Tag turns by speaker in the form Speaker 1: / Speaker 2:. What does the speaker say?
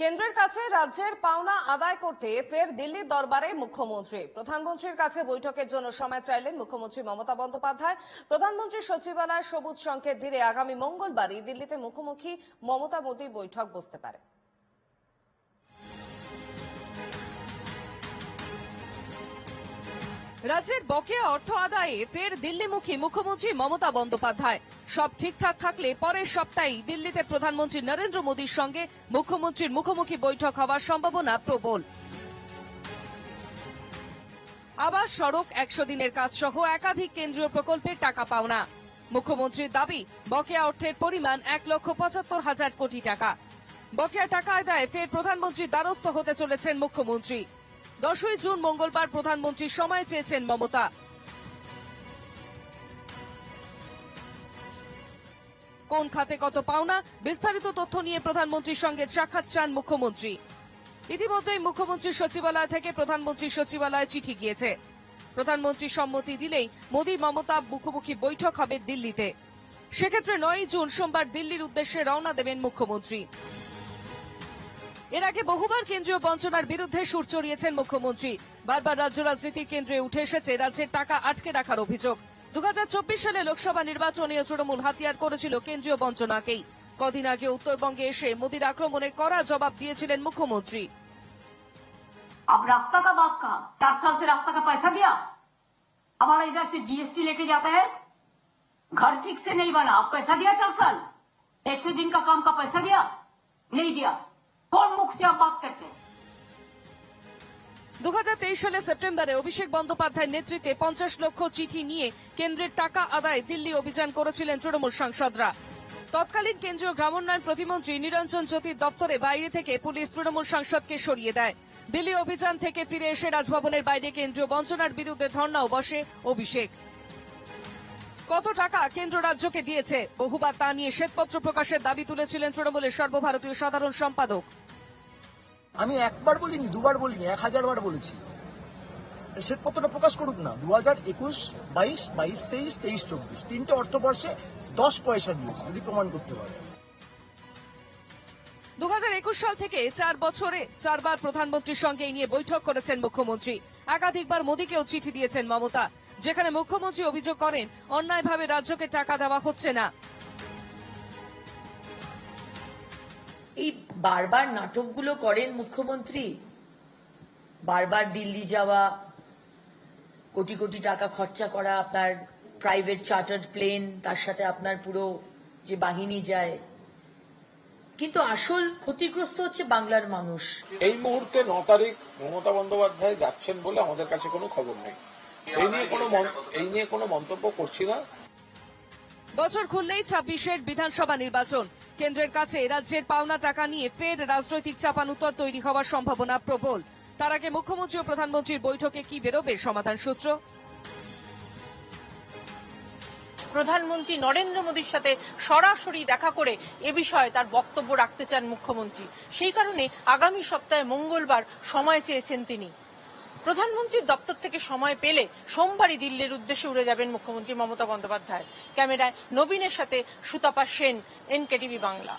Speaker 1: কেন্দ্রের কাছে রাজ্যের পাওনা আদায় করতে ফের দিল্লির দরবারে মুখ্যমন্ত্রী। প্রধানমন্ত্রীর কাছে বৈঠকের জন্য সময় চাইলেন মুখ্যমন্ত্রী মমতা বন্দ্যোপাধ্যায়। প্রধানমন্ত্রী সচিবালয় সবুজ সংকেত দিলে আগামী মঙ্গলবারই দিল্লিতে মুখোমুখি মমতা মোদীর বৈঠক বসতে পারে। রাজ্যের বকেয়া অর্থ আদায়ে ফের দিল্লিমুখী মুখ্যমন্ত্রী মমতা বন্দ্যোপাধ্যায়। সব ঠিকঠাক থাকলে পরের সপ্তাহেই দিল্লিতে প্রধানমন্ত্রী নরেন্দ্র মোদীর সঙ্গে মুখ্যমন্ত্রীর মুখোমুখি বৈঠক হওয়ার সম্ভাবনা প্রবল। আবাস সড়ক একশো দিনের কাজ সহ একাধিক কেন্দ্রীয় প্রকল্পের টাকা পাওনা। মুখ্যমন্ত্রীর দাবি, বকেয়া অর্থের পরিমাণ এক লক্ষ পঁচাত্তর হাজার কোটি টাকা। বকেয়া টাকা আদায় ফের প্রধানমন্ত্রীর দ্বারস্থ হতে চলেছেন মুখ্যমন্ত্রী। দশই জুন মঙ্গলবার প্রধানমন্ত্রী সময় চেয়েছেন মমতা। কোন খাতে কত পাওনা? বিস্তারিত তথ্য নিয়ে প্রধানমন্ত্রীর সঙ্গে সাক্ষাৎ চান মুখ্যমন্ত্রী। ইতিমধ্যেই মুখ্যমন্ত্রীর সচিবালয় থেকে প্রধানমন্ত্রীর সচিবালয়ে চিঠি গিয়েছে। প্রধানমন্ত্রী সম্মতি দিলেই মোদী মমতা মুখোমুখি বৈঠক হবে দিল্লিতে। সেক্ষেত্রে নয় জুন সোমবার দিল্লির উদ্দেশ্যে রওনা দেবেন মুখ্যমন্ত্রী। এর আগে বহুবার কেন্দ্রীয় বঞ্চনার বিরুদ্ধে সুর চড়িয়েছেন মুখ্যমন্ত্রী বারবার রাজ্য রাজনীতির কেন্দ্রে উঠে এসেছে রাজ্যের টাকা আটকে রাখার অভিযোগ দু সালে লোকসভা নির্বাচনে তৃণমূল হাতিয়ার করেছিল কেন্দ্রীয় বঞ্চনাকেই কদিন আগে উত্তরবঙ্গে এসে মোদীর আক্রমণের কড়া জবাব দিয়েছিলেন মুখ্যমন্ত্রী
Speaker 2: अब रास्ता का बात कहा चार साल से रास्ता का पैसा दिया हमारा इधर से जीएसटी लेके जाता है घर ठीक से नहीं बना अब पैसा दिया चार साल एक सौ दिन का काम का पैसा दिया नहीं दिया कौन मुख से आप बात करते हैं
Speaker 1: দু সালে সেপ্টেম্বরে অভিষেক বন্দ্যোপাধ্যায়ের নেতৃত্বে পঞ্চাশ লক্ষ চিঠি নিয়ে কেন্দ্রের টাকা আদায় দিল্লি অভিযান করেছিলেন তৃণমূল সাংসদরা তৎকালীন কেন্দ্রীয় গ্রামোন্নয়ন প্রতিমন্ত্রী নিরঞ্জন জ্যোতির দপ্তরে বাইরে থেকে পুলিশ তৃণমূল সাংসদকে সরিয়ে দেয় দিল্লি অভিযান থেকে ফিরে এসে রাজভবনের বাইরে কেন্দ্রীয় বঞ্চনার বিরুদ্ধে ধর্নাও বসে অভিষেক কত টাকা কেন্দ্র রাজ্যকে দিয়েছে বহুবার তা নিয়ে শ্বেতপত্র প্রকাশের দাবি তুলেছিলেন তৃণমূলের সর্বভারতীয় সাধারণ সম্পাদক
Speaker 3: আমি একবার বলিনি, দুবার বলিনি, এক হাজার বার বলেছি। শ্বেতপত্রটা প্রকাশ করুক না। দু হাজার একুশ, বাইশ বাইশ, তেইশ তেইশ, চব্বিশ। তিনটে অর্থবর্ষে দশ পয়সা দিয়েছে, যদি প্রমাণ করতে পারে।
Speaker 1: দু সাল থেকে চার বছরে চারবার প্রধানমন্ত্রীর সঙ্গে নিয়ে বৈঠক করেছেন মুখ্যমন্ত্রী। একাধিকবার মোদীকেও চিঠি দিয়েছেন মমতা, যেখানে মুখ্যমন্ত্রী অভিযোগ করেন, অন্যায়ভাবে রাজ্যকে টাকা দেওয়া হচ্ছে না।
Speaker 4: এই বারবার নাটকগুলো করেন মুখ্যমন্ত্রী? বারবার দিল্লি যাওয়া কোটি কোটি টাকা খরচা করা আপনার প্রাইভেট চার্টার্ড প্লেন তার সাথে আপনার পুরো যে বাহিনী যায়। কিন্তু আসল ক্ষতিগ্রস্ত হচ্ছে বাংলার মানুষ।
Speaker 5: এই মুহূর্তে ন তারিখ মমতা বন্দ্যোপাধ্যায় যাচ্ছেন বলে আমাদের কাছে কোনো খবর নেই। এই নিয়ে কোনো এই নিয়ে কোনো মন্তব্য করছি না।
Speaker 1: বছর খুললেই ছাব্বিশের বিধানসভা নির্বাচন। কেন্দ্রের কাছে রাজ্যের পাওনা টাকা নিয়ে ফের রাজনৈতিক চাপানুতর তৈরি হওয়ার সম্ভাবনা প্রবল। তার আগে মুখ্যমন্ত্রী ও প্রধানমন্ত্রীর বৈঠকে কি বেরোবে সমাধান সূত্র?
Speaker 6: প্রধানমন্ত্রী নরেন্দ্র মোদীর সাথে সরাসরি দেখা করে এ বিষয়ে তার বক্তব্য রাখতে চান মুখ্যমন্ত্রী। সেই কারণে আগামী সপ্তাহে মঙ্গলবার সময় চেয়েছেন তিনি। প্রধানমন্ত্রীর দপ্তর থেকে সময় পেলে সোমবারই দিল্লির উদ্দেশ্যে উড়ে যাবেন মুখ্যমন্ত্রী মমতা বন্দ্যোপাধ্যায়। ক্যামেরায় নবীনের সাথে সুতাপা সেন, এনকেটিভি বাংলা।